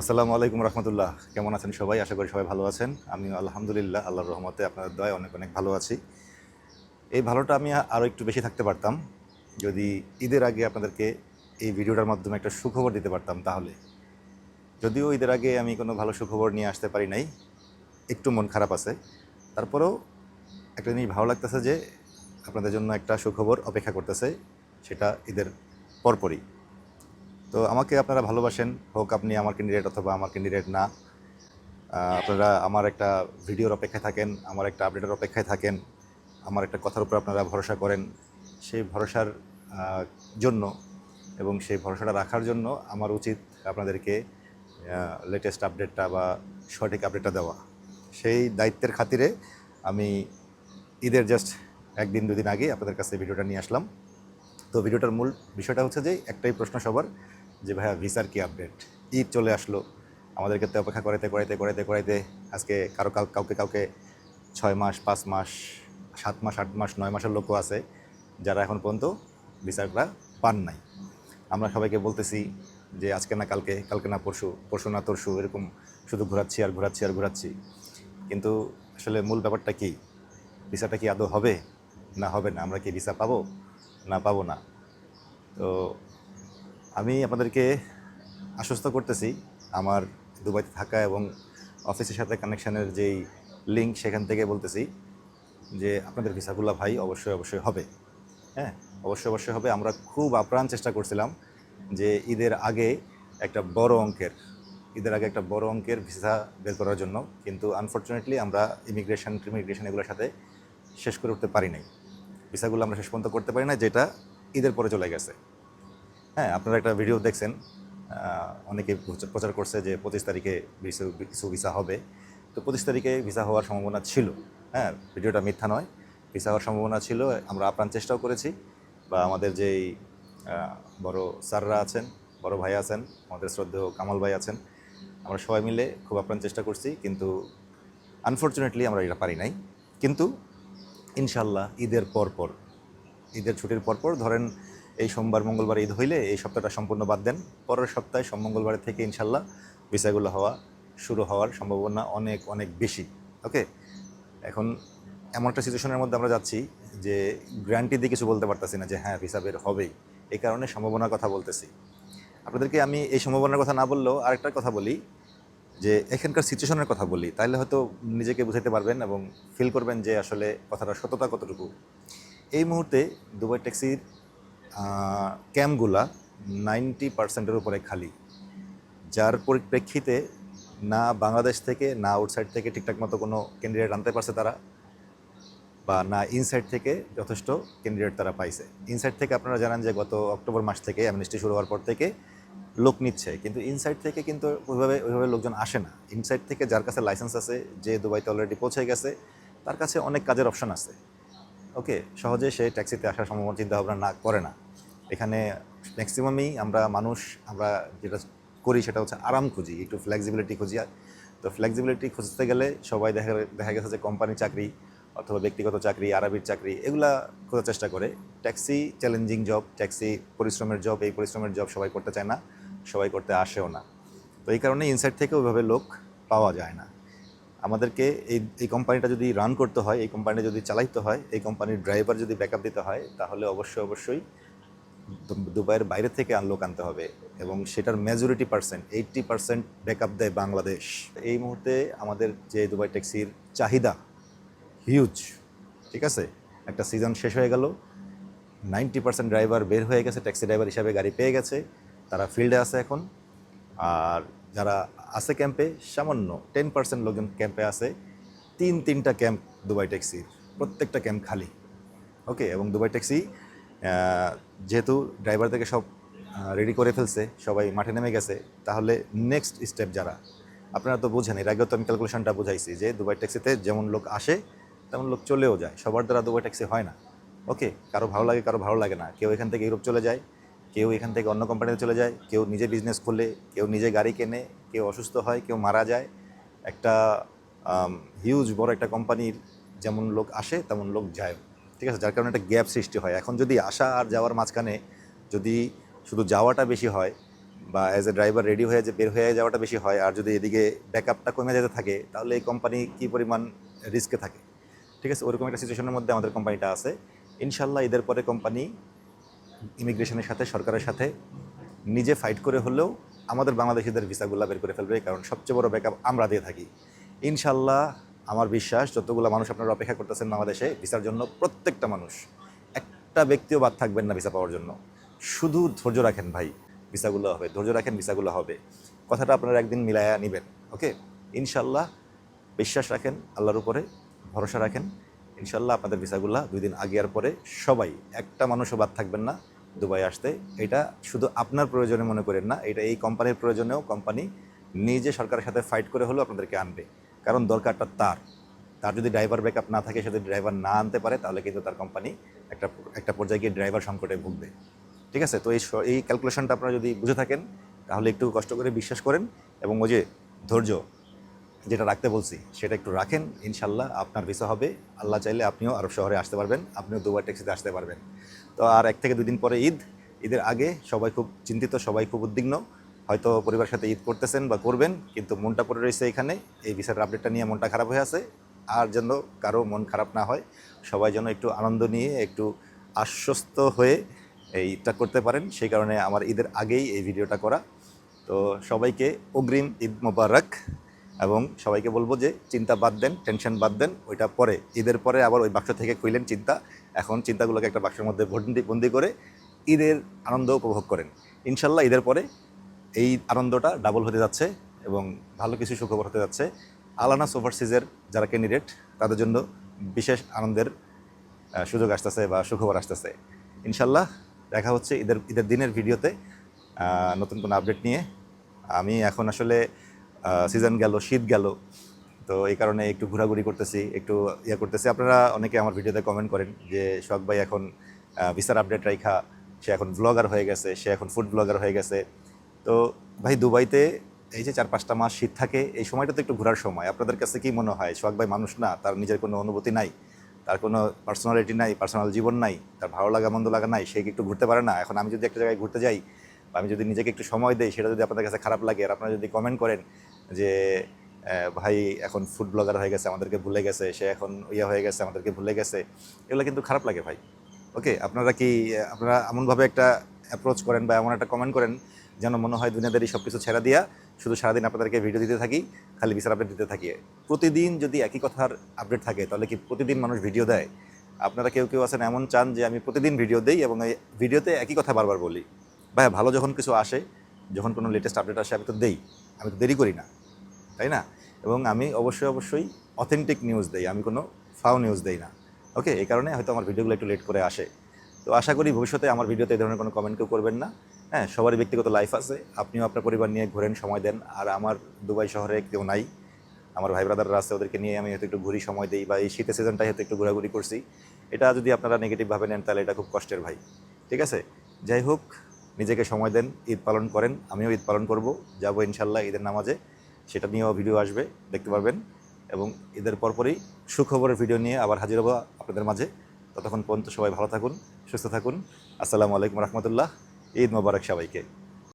আসসালামু আলাইকুম রহমতুল্লাহ। কেমন আছেন সবাই? আশা করি সবাই ভালো আছেন। আমি আলহামদুলিল্লাহ, আল্লাহর রহমতে আপনাদের দয় অনেক অনেক ভালো আছি। এই ভালোটা আমি আরও একটু বেশি থাকতে পারতাম। যদি ঈদের আগে আপনাদেরকে এই ভিডিওটার মাধ্যমে একটা সুখবর দিতে পারতাম তাহলে। যদিও ঈদের আগে আমি কোনো ভালো সুখবর নিয়ে আসতে পারি নাই। একটু মন খারাপ আছে। তারপরেও একটা জিনিস ভালো লাগতেছে যে আপনাদের জন্য একটা সুখবর অপেক্ষা করতেছে, সেটা ঈদের পরপরই। তো আমাকে আপনারা ভালোবাসেন, হোক আপনি আমার ক্যান্ডিডেট অথবা আমার ক্যান্ডিডেট না। আপনারা আমার একটা ভিডিওর অপেক্ষায় থাকেন, আমার একটা আপডেটের অপেক্ষায় থাকেন, আমার একটা কথার উপর আপনারা ভরসা করেন। সেই ভরসার জন্য এবং সেই ভরসাটা রাখার জন্য আমার উচিত আপনাদেরকে লেটেস্ট আপডেটটা বা সঠিক আপডেটটা দেওয়া। সেই দায়িত্বের খাতিরে আমি ঈদের জাস্ট একদিন, দুদিন আগে আপনাদের কাছে ভিডিওটা নিয়ে আসলাম। তো ভিডিওটার মূল বিষয়টা হচ্ছে যে, একটাই প্রশ্ন সবার যে ভাইয়া ভিসার কি আপডেট ঈদ চলে আসলো। আমাদেরকে তো অপেক্ষা করাইতে করাইতে করাইতে করাইতে আজকে কারও কাউ- কাউকে কাউকে ছয় মাস, পাঁচ মাস, সাত মাস, আট মাস, নয় মাসের লোকও আছে যারা এখন পর্যন্ত ভিসাটা পান নাই। আমরা সবাইকে বলতেছি যে আজকে না কালকে কালকে না পরশু পরশু না তরশু এরকম শুধু ঘোরাচ্ছি আর ঘোরাচ্ছি আর ঘোরাচ্ছি। কিন্তু আসলে মূল ব্যাপারটা কি? ভিসাটা কি আদৌ হবে? না হবে না। আমরা কি ভিসা পাবো? না পাবো না। তো আমি আপনাদেরকে আশ্বস্ত করতেছি আমার দুবাইতে থাকা এবং অফিসের সাথে কানেকশানের যেই লিঙ্ক সেখান থেকে বলতেছি যে আপনাদের ভিসাগুলো ভাই অবশ্যই অবশ্যই হবে। হ্যাঁ অবশ্যই অবশ্যই হবে। আমরা খুব আপ্রাণ চেষ্টা করছিলাম যে ঈদের আগে একটা বড় অঙ্কের, ঈদের আগে একটা বড় অঙ্কের ভিসা বের করার জন্য। কিন্তু আনফর্চুনেটলি আমরা ইমিগ্রেশন ইমিগ্রেশন এগুলোর সাথে শেষ করে উঠতে পারি নাই। ভিসাগুলো আমরা শেষ পর্যন্ত করতে পারি না যেটা ঈদের পরে চলে গেছে। হ্যাঁ আপনারা একটা ভিডিও দেখছেন। অনেকে প্রচার- করছে যে পঁচিশ তারিখে কিছু ভিসা হবে। তো পঁচিশ তারিখে ভিসা হওয়ার সম্ভাবনা ছিল। হ্যাঁ ভিডিওটা মিথ্যা নয়। ভিসা হওয়ার সম্ভাবনা ছিল, আমরা আপ্রাণ চেষ্টাও করেছি। বা আমাদের যেই বড় স্যাররা আছেন, বড় ভাই আছেন, আমাদের শ্রদ্ধেয় কামাল ভাই আছেন, আমরা সবাই মিলে খুব আপ্রাণ চেষ্টা করছি। কিন্তু আনফর্চুনেটলি আমরা এটা পারি নাই। কিন্তু ইনশাল্লাহ ঈদের পর পর ঈদের ছুটির পরপর ধরেন সোমবার, মঙ্গলবার, ঈদ হইলে এই সপ্তাহটা সম্পূর্ণ বাদ দেন। পরের সপ্তাহে সোম, মঙ্গলবারের থেকে ইনশাল্লাহ ভিসাগুলো হওয়া শুরু হওয়ার সম্ভাবনা অনেক অনেক বেশি। ওকে? এখন এমন একটা সিচুয়েশনের মধ্যে আমরা যাচ্ছি যে গ্যারান্টি দিয়ে কিছু বলতে পারতেছি না যে হ্যাঁ ভিসা বের হবেই। এই কারণে সম্ভাবনার কথা বলতেছি। আপনাদেরকে আমি এই সম্ভাবনার কথা না বললেও আরেকটা কথা বলি, যে এখানকার সিচুয়েশনের কথা বলি। তাহলে হয়তো নিজেকে বুঝাতে পারবেন এবং ফিল করবেন যে আসলে কথাটা সততা কতটুকু। এই মুহূর্তে দুবাই ট্যাক্সির ক্যাম্পগুলা নাইনটি পার্সেন্টের উপরে খালি, যার পরিপ্রেক্ষিতে না বাংলাদেশ থেকে, না আউটসাইড থেকে ঠিকঠাক মতো কোনো ক্যান্ডিডেট আনতে পারছে তারা, বা না ইনসাইড থেকে যথেষ্ট ক্যান্ডিডেট তারা পাইছে। ইনসাইড থেকে আপনারা জানেন যে গত অক্টোবর মাস থেকে অ্যামনিস্টি শুরু হওয়ার পর থেকে লোক নিচ্ছে, কিন্তু ইনসাইড থেকে কিন্তু ওইভাবে ওইভাবে লোকজন আসে না। ইনসাইড থেকে যার কাছে লাইসেন্স আছে, যে দুবাইতে অলরেডি পৌঁছে গেছে, তার কাছে অনেক কাজের অপশন আছে। ওকে, সহজে সে ট্যাক্সিতে আসার সম্ভাবনা চিন্তা ভাবনা না, করে না। এখানে ম্যাক্সিমামই আমরা মানুষ, আমরা যেটা করি সেটা হচ্ছে আরাম খুঁজি, একটু ফ্লেক্সিবিলিটি খুঁজি। তো ফ্লেক্সিবিলিটি খুঁজতে গেলে সবাই দেখা দেখা গেছে যে কোম্পানি চাকরি অথবা ব্যক্তিগত চাকরি, আরবির চাকরি, এগুলা খোঁজার চেষ্টা করে। ট্যাক্সি চ্যালেঞ্জিং জব ট্যাক্সি পরিশ্রমের জব এই পরিশ্রমের জব সবাই করতে চায় না, সবাই করতে আসেও না। তো এই কারণে ইনসাইড থেকে ওইভাবে লোক পাওয়া যায় না। আমাদেরকে এই এই কোম্পানিটা যদি রান করতে হয়, এই কোম্পানিটা যদি চালাইতে হয়, এই কোম্পানির ড্রাইভার যদি ব্যাকআপ দিতে হয়, তাহলে অবশ্যই অবশ্যই দুবাইয়ের বাইরে থেকে আন লোক আনতে হবে এবং সেটার majority percent eighty percent backup দেয় বাংলাদেশ। এই মুহূর্তে আমাদের যে দুবাই ট্যাক্সির চাহিদা হিউজ ঠিক আছে? একটা সিজন শেষ হয়ে গেল নাইনটি পার্সেন্ট ড্রাইভার বের হয়ে গেছে ট্যাক্সি ড্রাইভার হিসাবে গাড়ি পেয়ে গেছে, তারা ফিল্ডে আছে এখন। আর যারা আছে ক্যাম্পে সামান্য টেন পার্সেন্ট লোকজন ক্যাম্পে আছে, তিন তিনটা ক্যাম্প দুবাই ট্যাক্সির, প্রত্যেকটা ক্যাম্প খালি ওকে এবং দুবাই ট্যাক্সি যেহেতু ড্রাইভার থেকে সব রেডি করে ফেলছে, সবাই মাঠে নেমে গেছে, তাহলে নেক্সট স্টেপ যারা, আপনারা তো বোঝেন, এর আগেও তো আমি ক্যালকুলেশনটা বুঝাইছি যে দুবাই ট্যাক্সিতে যেমন লোক আসে, তেমন লোক চলেও যায়। সবার দ্বারা দুবাই ট্যাক্সি হয় না। ওকে কারও ভালো লাগে, কারও ভালো লাগে না। কেউ এখান থেকে ইউরোপ চলে যায়, কেউ এখান থেকে অন্য কোম্পানিতে চলে যায়, কেউ নিজে বিজনেস খুলে, কেউ নিজে গাড়ি কেনে, কেউ অসুস্থ হয়, কেউ মারা যায়। একটা হিউজ বড় একটা কোম্পানির যেমন লোক আসে, তেমন লোক যায়। ঠিক আছে, যার কারণে একটা গ্যাপ সৃষ্টি হয়। এখন যদি আসা আর যাওয়ার মাঝখানে যদি শুধু যাওয়াটা বেশি হয় বা অ্যাজ এ ড্রাইভার রেডি হয়ে যে বের হয়ে যাওয়াটা বেশি হয় আর যদি এদিকে ব্যাকআপটা কমে যেতে থাকে, তাহলে এই কোম্পানি কী পরিমাণ রিস্কে থাকে? ঠিক আছে, ওরকম একটা সিচুয়েশনের মধ্যে আমাদের কোম্পানিটা আছে। ইনশাল্লাহ ঈদের পরে কোম্পানি ইমিগ্রেশনের সাথে, সরকারের সাথে নিজে ফাইট করে হলেও আমাদের বাংলাদেশিদের ভিসাগুলো বের করে ফেলবে, কারণ সবচেয়ে বড় ব্যাকআপ আমরা দিয়ে থাকি। ইনশাল্লাহ আমার বিশ্বাস, যতগুলো মানুষ আপনারা অপেক্ষা করতেছেন বাংলাদেশে, ভিসার জন্য প্রত্যেকটা মানুষ, একটা ব্যক্তিও বাদ থাকবেন না ভিসা পাওয়ার জন্য। শুধু ধৈর্য রাখেন ভাই, ভিসাগুলো হবে, ধৈর্য রাখেন, ভিসাগুলো হবে। কথাটা আপনারা একদিন মিলায়া নেবেন, ওকে? ইনশাল্লাহ বিশ্বাস রাখেন, আল্লাহর উপরে ভরসা রাখেন। ইনশাল্লাহ আপনাদের ভিসাগুলো দুই দিন আগে আর পরে সবাই, একটা মানুষও বাদ থাকবেন না দুবাই আসতে। এটা শুধু আপনার প্রয়োজনে মনে করেন না, এটা এই কোম্পানির প্রয়োজনেও কোম্পানি নিজে সরকারের সাথে ফাইট করে হলেও আপনাদেরকে আনবে। কারণ দরকারটা তার। তার যদি ড্রাইভার ব্যাকআপ না থাকে, সে যদি ড্রাইভার না আনতে পারে, তাহলে কিন্তু তার কোম্পানি একটা একটা পর্যায়ে গিয়ে ড্রাইভার সংকটে ভুগবে। ঠিক আছে? তো এই এই ক্যালকুলেশনটা আপনারা যদি বুঝে থাকেন, তাহলে একটু কষ্ট করে বিশ্বাস করেন এবং ওই যে ধৈর্য যেটা রাখতে বলছি, সেটা একটু রাখেন। ইনশাল্লাহ আপনার ভিসা হবে। আল্লাহ চাইলে আপনিও আরব শহরে আসতে পারবেন, আপনিও দুবার ট্যাক্সিতে আসতে পারবেন। তো আর এক থেকে দুদিন পরে ঈদ। ঈদের আগে সবাই খুব চিন্তিত, সবাই খুব উদ্বিগ্ন। হয়তো পরিবারের সাথে ঈদ করতেছেন বা করবেন, কিন্তু মনটা পড়ে রয়েছে এখানে। এই ভিসার আপডেটটা নিয়ে মনটা খারাপ হয়ে আছে। আর যেন কারও মন খারাপ না হয়, সবাই যেন একটু আনন্দ নিয়ে, একটু আশ্বস্ত হয়ে এই ঈদটা করতে পারেন। সেই কারণে আমার ঈদের আগেই এই ভিডিওটা করা। তো সবাইকে অগ্রিম ঈদ মোবারক এবং সবাইকে বলব যে চিন্তা বাদ দেন, টেনশন বাদ দেন, ওইটা পরে। ঈদের পরে আবার ওই বাক্স থেকে খুইলেন চিন্তা। এখন চিন্তাগুলোকে একটা বাক্সের মধ্যে বন্দি করে ঈদের আনন্দ উপভোগ করেন। ইনশাল্লাহ ঈদের পরে এই আনন্দটা ডাবল হতে যাচ্ছে এবং ভালো কিছু সুখবর হতে যাচ্ছে। আলানা ওভারসিজের যারা ক্যান্ডিডেট তাদের জন্য বিশেষ আনন্দের সুযোগ আসতেছে বা সুখবর আসতেছে। ইনশাল্লাহ দেখা হচ্ছে ঈদের ঈদের দিনের ভিডিওতে নতুন কোনো আপডেট নিয়ে। আমি এখন আসলে সিজন গেল, শীত গেল, তো এই কারণে একটু ঘোরাঘুরি করতেছি, একটু ইয়ে করতেছি। আপনারা অনেকে আমার ভিডিওতে কমেন্ট করেন যে শখ ভাই এখন ভিসার আপডেট রাইখা, সে এখন ব্লগার হয়ে গেছে, সে এখন ফুড ব্লগার হয়ে গেছে। তো ভাই দুবাইতে এই যে চার পাঁচটা মাস শীত থাকে, এই সময়টা তো একটু ঘোরার সময়। আপনাদের কাছে কি মনে হয়? সোহাগ ভাই মানুষ না, তার নিজের কোনো অনুভূতি নাই, তার কোনো পার্সোনালিটি নাই পার্সোনাল জীবন নাই, তার ভালো লাগা, মন্দ লাগা নাই, সে একটু ঘুরতে পারে না? এখন আমি যদি একটা জায়গায় ঘুরতে যাই বা আমি যদি নিজেকে একটু সময় দেই, সেটা যদি আপনাদের কাছে খারাপ লাগে, আর আপনারা যদি কমেন্ট করেন যে ভাই এখন ফুড ব্লগার হয়ে গেছে, আমাদেরকে ভুলে গেছে, সে এখন ইয়ে হয়ে গেছে, আমাদেরকে ভুলে গেছে, এগুলো কিন্তু খারাপ লাগে ভাই। ওকে আপনারা কি, আপনারা এমনভাবে একটা অ্যাপ্রোচ করেন বা এমন একটা কমেন্ট করেন যেন মনে হয় দুনিয়াদারি সব কিছু ছেড়া দিয়া, শুধু সারাদিন আপনাদেরকে ভিডিও দিতে থাকি, খালি বিচার আপডেট দিতে থাকি। প্রতিদিন যদি একই কথার আপডেট থাকে, তাহলে কি প্রতিদিন মানুষ ভিডিও দেয়? আপনারা কেউ কেউ আছেন এমন চান যে আমি প্রতিদিন ভিডিও দেই এবং এই ভিডিওতে একই কথা বারবার বলি। ভাই ভালো যখন কিছু আসে, যখন কোনো লেটেস্ট আপডেট আসে, আমি তো দেই, আমি তো দেরি করি না, তাই না? এবং আমি অবশ্যই অবশ্যই অথেন্টিক নিউজ দেই, আমি কোনো ফাও নিউজ দেই না। ওকে, এই কারণে হয়তো আমার ভিডিওগুলো একটু লেট করে আসে। তো আশা করি ভবিষ্যতে আমার ভিডিওতে এই ধরনের কোনো কমেন্ট কেউ করবেন না। হ্যাঁ সবারই ব্যক্তিগত লাইফ আছে। আপনিও আপনার পরিবার নিয়ে ঘোরেন, সময় দেন। আর আমার দুবাই শহরে কেউ নাই। আমার ভাই ব্রাদাররা আছে, ওদেরকে নিয়ে আমি হয়তো একটু ঘুরি, সময় দিই। বা এই শীতের সিজনটাই হয়তো একটু ঘোরাঘুরি করছি। এটা যদি আপনারা নেগেটিভভাবে নেন, তাহলে এটা খুব কষ্টের ভাই। ঠিক আছে? যাই হোক, নিজেকে সময় দেন, ঈদ পালন করেন। আমিও ঈদ পালন করব। যাব ইনশাল্লাহ ঈদের নামাজে। সেটা নিয়েও ভিডিও আসবে, দেখতে পারবেন। এবং ঈদের পরপরই সুখবরের ভিডিও নিয়ে আবার হাজির হব আপনাদের মাঝে। ততক্ষণ পর্যন্ত সবাই ভালো থাকুন, সুস্থ থাকুন। আসসালামু আলাইকুম রহমতুল্লাহ। ঈদ মোবারক সবাইকে।